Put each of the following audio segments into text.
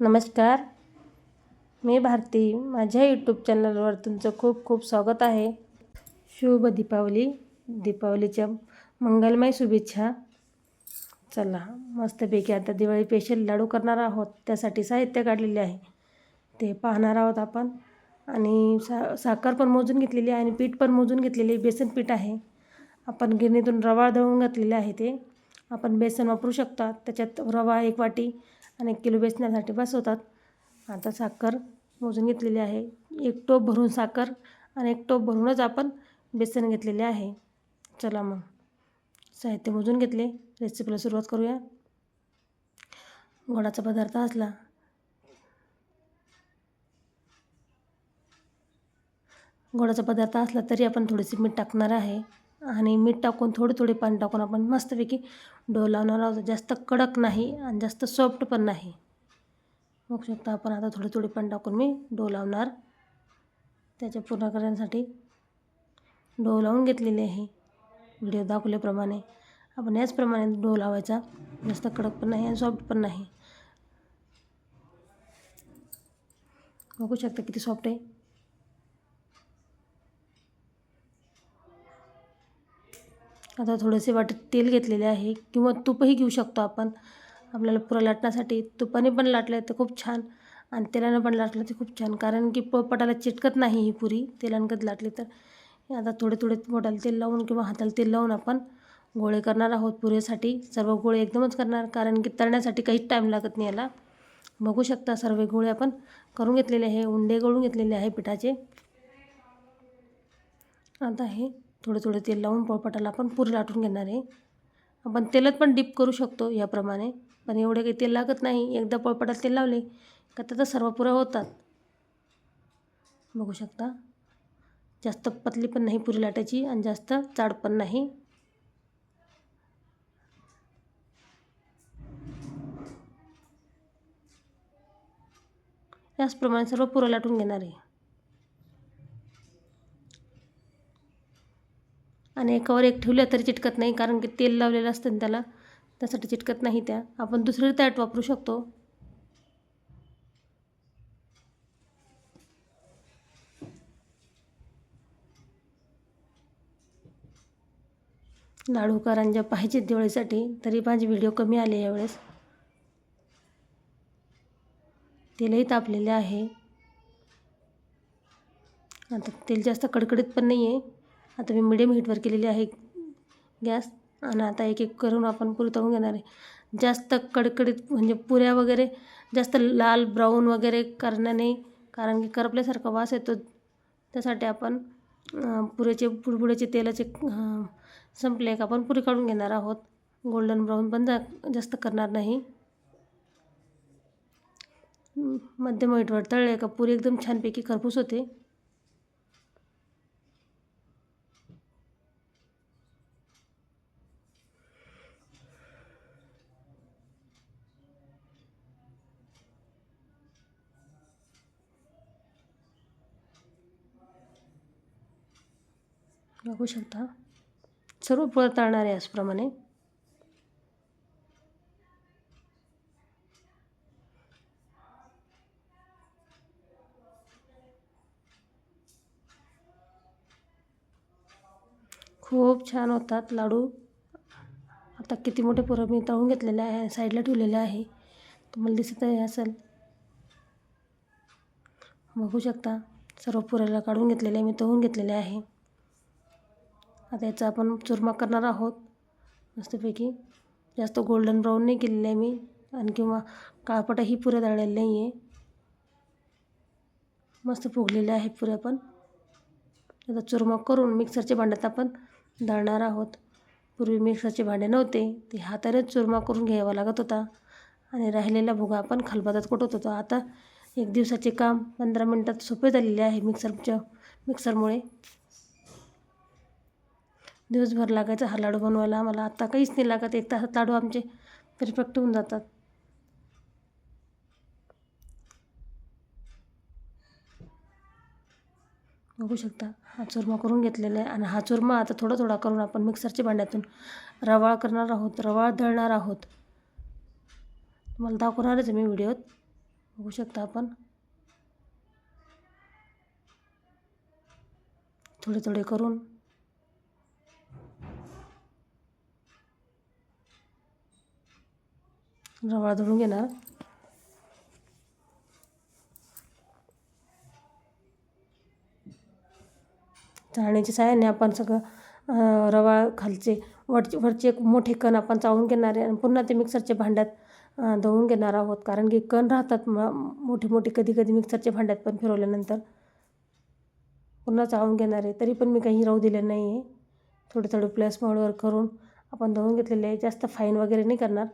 नमस्कार. मी भारती. माझ्या यूट्यूब चॅनलवर तुमचं खूप खूप स्वागत आहे. शुभ दीपावली. दीपावलीच्या मंगलमय शुभेच्छा. चला मस्तपैकी आता दिवाळी स्पेशल लाडू करणार आहोत. त्यासाठी साहित्य काढलेले आहे. ते पाहणार आहोत आपण. आणि सा साखर पण मोजून घेतलेली आहे आणि पीठ पण मोजून घेतलेले बेसन पीठ आहे. आपण गिरणीतून रवा दळून घातलेले आहे ते. आपण बेसन वापरू शकता. त्याच्यात रवा एक वाटी आणि एक किलो बेसण्यासाठी बस होतात आता साखर मोजून घेतलेली आहे. एक टोप भरून साखर आणि एक टोप भरूनच आपण बेसन घेतलेले आहे. चला मग. साहित्य मोजून घेतले. रेसिपीला सुरुवात करूया. गोडाचा पदार्थ असला. गोडाचा पदार्थ असला तरी आपण थोडीशी मीठ टाकणार आहे. आणि मीठ टाकून थोडे थोडे पाणी टाकून आपण मस्तपैकी डो लावणार आहोत. जास्त कडक नाही आणि जास्त सॉफ्ट पण नाही. बघू शकता आपण आता थोडे थोडे पाणी टाकून मी डो लावणार. त्याच्या पूर्ण करण्यासाठी डो लावून घेतलेले आहे. व्हिडिओ दाखवल्याप्रमाणे. आपण याचप्रमाणे डो लावायचा. जास्त कडक पण नाही आणि सॉफ्ट पण नाही. बघू शकता किती सॉफ्ट आहे. आता थोडेसे वाटत तेल घेतलेले आहे किंवा तूपही घेऊ शकतो आपण. आपल्याला पुरं लाटण्यासाठी तुपाने पण लाटलं तर खूप छान आणि तेलानं पण लाटलं तर खूप छान. कारण की पोपटाला चिटकत नाही ही पुरी तेलानं लाटली तर. आता थोडे थोडे पोटाला तेल लावून किंवा हाताला तेल लावून आपण गोळे करणार आहोत पुरेसाठी. सर्व गोळे एकदमच करणार कारण की तळण्यासाठी काहीच टाईम लागत नाही याला. बघू शकता सर्व गोळे आपण करून घेतलेले आहे उंडे गळून घेतलेले आहे पिठाचे. आता हे थोडं थोडं तेल लावून पोळपाटाला आपण पुरी लाटून घेणार आहे. आपण तेलात पण डीप करू शकतो याप्रमाणे. पण एवढे काही तेल लागत नाही. एकदा पोळपाटाला तेल लावले का त्याचा सर्व पुऱ्या होतात. बघू शकता. जास्त पतली पण नाही पुरी लाटायची आणि जास्त जाड पण नाही. याचप्रमाणे सर्व पुरं लाटून घेणार आहे. आणि एकावर एक ठेवल्या तरी चिटकत नाही कारण की तेल लावलेलं असतं ना त्याला. त्यासाठी चिटकत नाही त्या. आपण दुसरी तॅट वापरू शकतो. लाडू करंजा पाहिजे दिवाळीसाठी तरी माझे व्हिडिओ कमी आले यावेळेस. तेलही तापलेले आहे. आता तेल जास्त कडकडीत पण नाही आहे आता मी मिडियम हीटवर केलेली आहे गॅस. आणि आता एक एक करून आपण पुरी तळून घेणार आहे. जास्त कडकडीत म्हणजे पुऱ्या वगैरे जास्त लाल ब्राऊन वगैरे करणार नाही. कारण की करपल्यासारखा वास येतो. त्यासाठी आपण पुरेचे पुडपुड्याचे तेलाचे संपले का आपण पुरी काढून घेणार आहोत. गोल्डन ब्राऊन पण जा जास्त करणार नाही. मध्यम हीटवर तळले का पुरी एकदम छानपैकी खरपूस होते. बघू शकता. सर्व फळं तळणार आहे याचप्रमाणे. खूप छान होतात लाडू. आता किती मोठे पुरं मी तळून घेतलेले आहे साईडला ठेवलेले आहे. तुम्हाला दिसत आहे शकता. सर्व घेतलेले आहे, मी घेतलेले आहे. आता याचा आपण चुरमा करणार आहोत. मस्तपैकी. जास्त गोल्डन ब्राऊन नाही केलेलं आहे मी. आणि किंवा काळपटाही पुऱ्या दळलेल्या नाही आहे मस्त फुगलेल्या आहे पुऱ्या पण. आता चुरमा करून मिक्सरच्या भांड्यात आपण दळणार आहोत. पूर्वी मिक्सरचे भांडे नव्हते. ते हातानेच चुरमा करून घ्यावा लागत होता. आणि राहिलेला भुगा आपण खालबातात कुटत होतो. आता एक दिवसाचे काम पंधरा मिनटात सोपे झालेले आहे मिक्सरच्या मिक्सरमुळे. दिवसभर लागायचा. हा लाडू बनवायला आम्हाला आत्ता काहीच नाही लागत. एक तासात लाडू आमचे परफेक्ट होऊन जातात. बघू शकता हा चुरमा करून घेतलेला आहे आणि हा चुरमा आता थोडा थोडा करून आपण मिक्सरच्या भांड्यातून रवाळ करणार आहोत. रवाळ दळणार आहोत. तुम्हाला दाखवणारच आहे मी व्हिडिओत. बघू शकता आपण. थोडे थोडे करून रवा दळून घेणार. चाळण्याच्या साह्याने आपण सगळं रवाळ रवा खालचे वरचे वरचे एक मोठे कण आपण चावून घेणार आहे. आणि पुन्हा ते मिक्सरच्या भांड्यात अं, दळून घेणार आहोत. कारण की कण राहतात म मोठे मोठे कधी कधी मिक्सरच्या भांड्यात पण फिरवल्यानंतर. पुन्हा चावून घेणार आहे. तरी पण मी काही राहू दिलं नाही आहे थोडे थोडे प्लस मॉडवर करून आपण दळून घेतलेले आहे. जास्त फाईन वगैरे नाही करणार.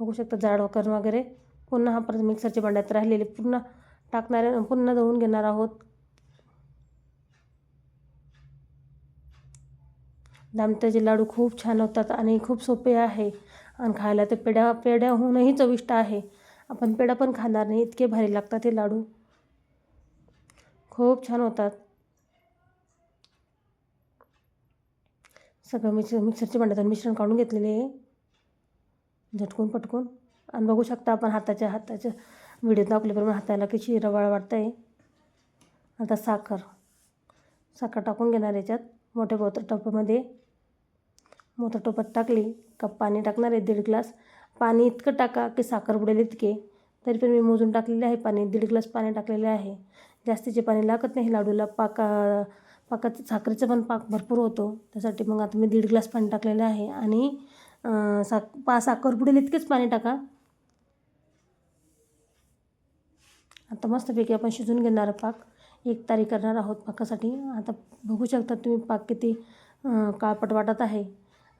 बघू शकता जाड करून वगैरे. पुन्हा हा परत मिक्सरच्या भांड्यात राहिलेले पुन्हा टाकणार पुन्हा दळून घेणार आहोत. दामट्याचे लाडू खूप छान होतात आणि खूप सोपे आहे. आणि खायला ते पेढ्या पेढ्याहूनही चविष्ट आहे. आपण पेढा पण खाणार नाही इतके भारी लागतात हे लाडू. खूप छान होतात. सगळं मिक्स मिक्सरच्या भांड्यातून मिश्रण काढून घेतलेले आहे. झटकून पटकून. आणि बघू शकता आपण हाताच्या हाताच्या व्हिडिओ दाखवल्याप्रमाणे हाताला कशी रवाळ वाटतं आहे आता साखर. साखर टाकून घेणार याच्यात. मोठ्या बोत्र टोपामध्ये. मोठ्या टोपात टाकली कप पाणी टाकणार आहे दीड ग्लास. पाणी इतकं टाका की साखर बुडेल इतके. तरी पण मी मोजून टाकलेले आहे पाणी. दीड ग्लास पाणी टाकलेले आहे. जास्तीचे पाणी लागत नाही. लाडूला पाका पाकाचं साखरेचा पण पाक भरपूर होतो. त्यासाठी मग आता मी दीड ग्लास पाणी टाकलेलं आहे. आणि साक पा साखर बुडेल इतकेच पाणी टाका. आता मस्तपैकी आपण शिजून घेणार पाक. एक तारी करणार आहोत पाकासाठी. आता बघू शकता तुम्ही पाक किती काळपट वाटत आहे.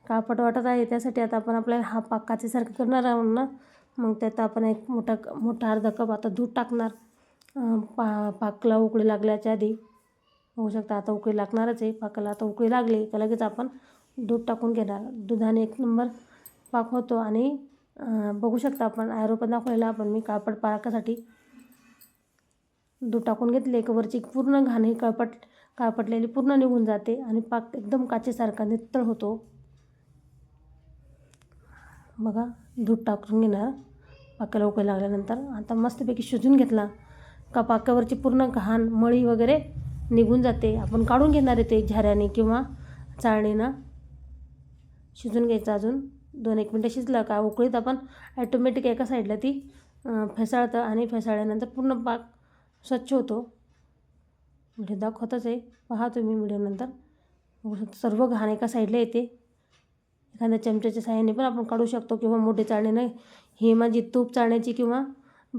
काळपट वाटत आहे त्यासाठी आता आपण आपल्याला हा पाक काचेसारखं करणार आहोत ना. मग त्यात आपण एक मोठा मोठा अर्धा कप आता दूध टाकणार. पा पाकला उकळी लागल्याच्या आधी. बघू शकता आता उकळी लागणारच आहे. पाकाला आता उकळी लागली का लगेच आपण दूध टाकून घेणार. दुधाने एक नंबर पाक होतो आणि बघू शकता आपण ॲरो पण दाखवलेला आपण मी काळपट पाकासाठी दूध टाकून घेतले. एक वरची पूर्ण घाण ही काळपट काळपटलेली पूर्ण निघून जाते आणि पाक एकदम काचेसारखा नितळ होतो. बघा दूध टाकून घेणार. पाकाला उकळी लागल्यानंतर आता मस्तपैकी शिजून घेतला. का पाकावरची पूर्ण घाण मळी वगैरे निघून जाते. आपण काढून घेणार आहे ते झाऱ्याने किंवा चाळणीनं. शिजून घ्यायचं अजून. दोन एक मिनटं शिजलं का उकळीत आपण ॲटोमॅटिक एका साईडला ती फेसाळतं आणि फेसाळल्यानंतर पूर्ण पाक स्वच्छ होतो. म्हणजे दाखवतच आहे. पहा तुम्ही व्हिडिओनंतर सर्व घाण एका साईडला येते. एखाद्या चमच्याच्या साह्याने पण आपण काढू शकतो किंवा मोठे चाळणीने ही माझी तूप चाळण्याची किंवा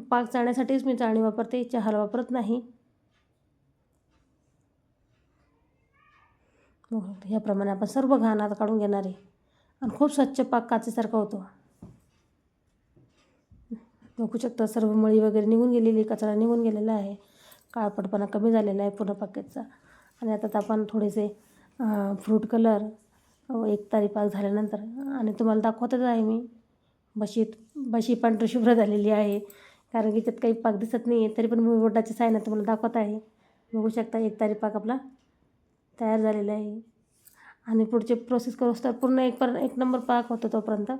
पाक चाळण्यासाठीच मी चाळणी वापरते. चहाला वापरत नाही. याप्रमाणे आपण सर्व घाण आता काढून घेणार आहे. आणि खूप स्वच्छ पाक काचेसारखा होतो. बघू शकता सर्व मळी वगैरे निघून गेलेली कचरा निघून गेलेला आहे. काळपटपणा कमी झालेला आहे पूर्ण पाकेटचा आणि आता आपण थोडेसे फ्रूट कलर एक तारी पाक झाल्यानंतर आणि तुम्हाला दाखवतच आहे मी. बशीत बशी पांढरी शुभ्र झालेली आहे. कारण की त्यात काही पाक दिसत नाही आहे तरी पण मी आहे सायनं तुम्हाला दाखवत आहे. बघू शकता एक तारी पाक आपला तयार झालेला आहे. आणि पुढचे प्रोसेस करूस तर पूर्ण एक पर एक नंबर पाक होतो तोपर्यंत.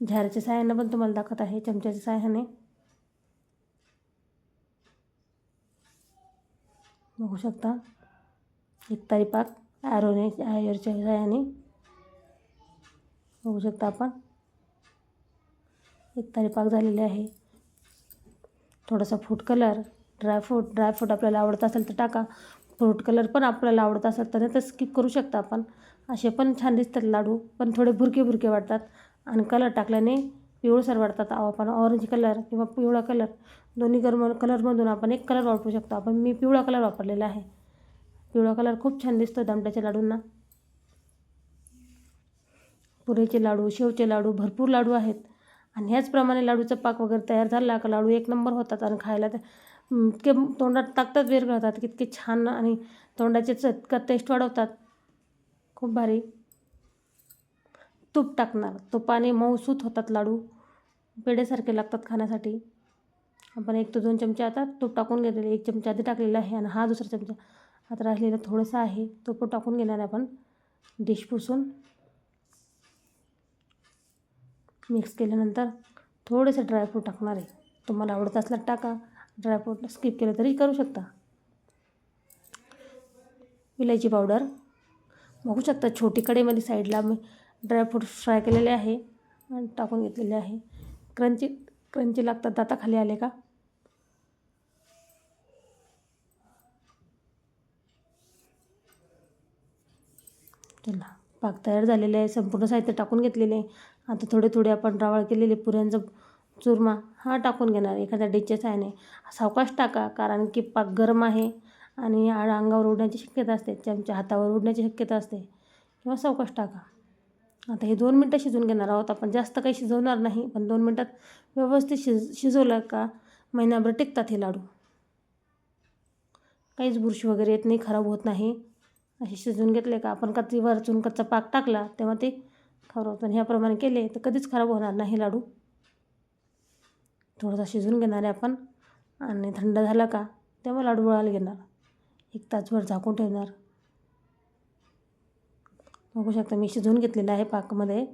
झाऱ्याच्या साह्यानं पण तुम्हाला दाखवत आहे चमच्याच्या साह्याने. बघू शकता. एक तारी पाक ॲरोने आयोरच्या साह्याने. बघू शकता आपण. एक तारी पाक झालेले आहे. थोडासा फूड कलर ड्रायफ्रूट ड्रायफ्रूट आपल्याला आवडत असेल तर टाका. फ्रूट कलर पण आपल्याला आवडत असेल तर तर स्किप करू शकता आपण. असे पण छान दिसतात लाडू पण थोडे भुरके भुरके वाटतात. आणि कलर टाकल्याने पिवळसर वाटतात. आपण ऑरेंज कलर किंवा पिवळा कलर दोन्ही गरम कलरमधून आपण एक कलर वापरू शकतो. आपण मी पिवळा कलर वापरलेला आहे. पिवळा कलर खूप छान दिसतो दामट्याच्या लाडूंना. पुरेचे लाडू शेवचे लाडू भरपूर लाडू आहेत. आणि ह्याचप्रमाणे लाडूचा पाक वगैरे तयार झाला का लाडू एक नंबर होतात. आणि खायला इतके तोंडात टाकतात विरघळतात इतके छान आणि तोंडाचे इतका टेस्ट वाढवतात. खूप भारी. तूप टाकणार. तुपाने मऊसूत होतात लाडू. पेढेसारखे लागतात खाण्यासाठी. आपण एक ते दोन चमचे आता तूप टाकून घेतलेले. एक चमचा आधी टाकलेला आहे आणि हा दुसरा चमचा. आता राहिलेला थोडंसं आहे. तो पण टाकून घेणार आहे आपण. डिश पुसून. मिक्स केल्यानंतर थोडेसे ड्रायफ्रूट टाकणार आहे. तुम्हाला आवडत असल्यास टाका. ड्रायफ्रूट स्किप केलं तरी करू शकता. विलायची पावडर बघू शकता छोटी कडेमध्ये साईडला मी ड्रायफ्रूट फ्राय केलेले आहे आणि टाकून घेतलेले आहे. क्रंची क्रंची लागतात दाता खाली आले का? चला पाक तयार झालेले आहे. संपूर्ण साहित्य टाकून घेतलेले आहे. आता थोडे थोडे आपण रावळ केलेले पुऱ्यांचा चुरमा हा टाकून घेणार एखाद्या आहे साहाय्याने. सावकाश टाका कारण की पाक गरम आहे आणि आ- अंगावर उडण्याची शक्यता असते चमच्या हातावर उडण्याची शक्यता असते. किंवा सावकाश टाका. आता हे दोन मिनटं शिजवून घेणार आहोत. आपण जास्त काही शिजवणार नाही पण दोन मिनटात व्यवस्थित शिज शिजवलं का महिनाभर टिकतात हे लाडू. काहीच बुरशी वगैरे येत नाही खराब होत नाही. असे शिजवून घेतले का आपण कधी वरचून कच्चा पाक टाकला तेव्हा ते खराब होतं ह्याप्रमाणे केले तर कधीच खराब होणार नाही लाडू. थोडासा शिजवून घेणार आहे आपण. आणि थंड झाला का तेव्हा लाडू वळायला घेणार. एक तासभर झाकून ठेवणार. बघू शकता मी शिजवून घेतलेला आहे पाकमध्ये.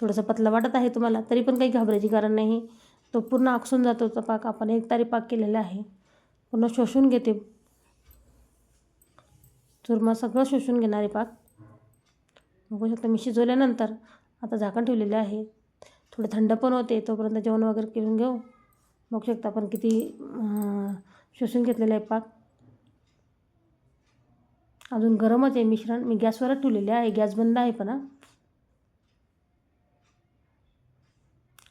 थोडंसं पतला वाटत आहे तुम्हाला तरी पण काही घाबरायची कारण नाही. तो पूर्ण आकसून जातो तो पाक आपण एक तारी पाक केलेला आहे. पूर्ण शोषून घेते. चुरमा सगळं शोषून घेणारे पाक. बघू शकता मी शिजवल्यानंतर आता झाकण ठेवलेले आहे. थोडं थंड पण होते तोपर्यंत जेवण वगैरे करून घेऊ. बघू शकता आपण किती शोषून घेतलेलं आहे पाक. अजून गरमच आहे मिश्रण. मी गॅसवरच ठेवलेले आहे. गॅस बंद आहे पण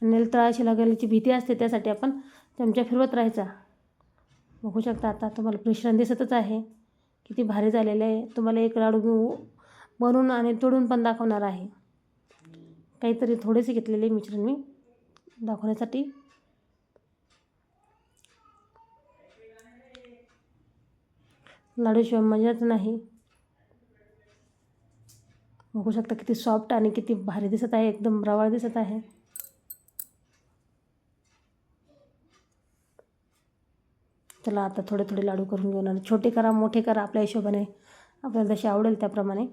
नेल तळाशी लागल्याची भीती असते त्यासाठी आपण चमचा फिरवत राहायचा. बघू शकता आता तुम्हाला मिश्रण दिसतच आहे. किती भारी झालेलं आहे. तुम्हाला एक लाडू मी बनवून आणि तोडून पण दाखवणार आहे. काहीतरी थोडेसे घेतलेले मिश्रण मी दाखवण्यासाठी. लाडूशिवाय मजाच नाही. बघू शकता किती सॉफ्ट आणि किती भारी दिसत आहे एकदम रवाळ दिसत आहे. चला आता थोडे थोडे लाडू करून घेऊन आणि छोटे करा मोठे करा आपल्या हिशोबाने. आपल्याला जसे आवडेल त्याप्रमाणे.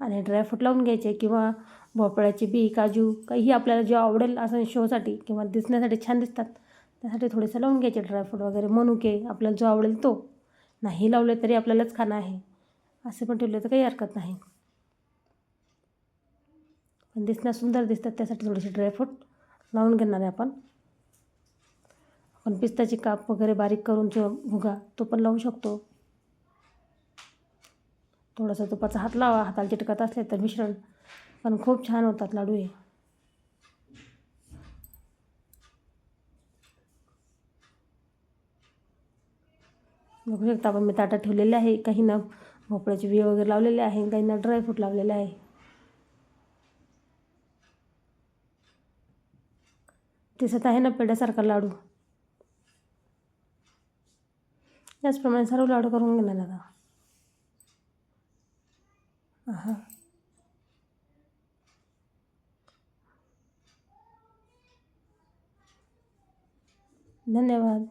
आणि ड्रायफ्रूट लावून घ्यायचे किंवा भोपळ्याची बी काजू काहीही आपल्याला जे आवडेल असं शोसाठी किंवा दिसण्यासाठी छान दिसतात त्यासाठी थोडेसे लावून घ्यायचे ड्रायफ्रूट वगैरे. मनुके आपल्याला जो आवडेल तो. नाही लावले तरी आपल्यालाच खाणं आहे. असे पण ठेवले तर काही हरकत नाही. पण दिसण्या सुंदर दिसतात त्यासाठी थोडेसे ड्रायफ्रूट लावून घेणार आहे आपण. आपण पिस्ताची काप वगैरे बारीक करून जो भुगा तो पण लावू शकतो. थोडासा तुपाचा हात लावा हाताला चिटकत असले तर मिश्रण पण खूप छान होतात लाडू हे. बघू शकता आपण मी ताटात ठेवलेले आहे. काही ना भोपळ्याचे बिया वगैरे लावलेले आहे. काही ना ड्रायफ्रूट लावलेले आहे. दिसत आहे ना पेढ्यासारखा लाडू? त्याचप्रमाणे सर्व लाडू करून घेणार आता. हां धन्यवाद.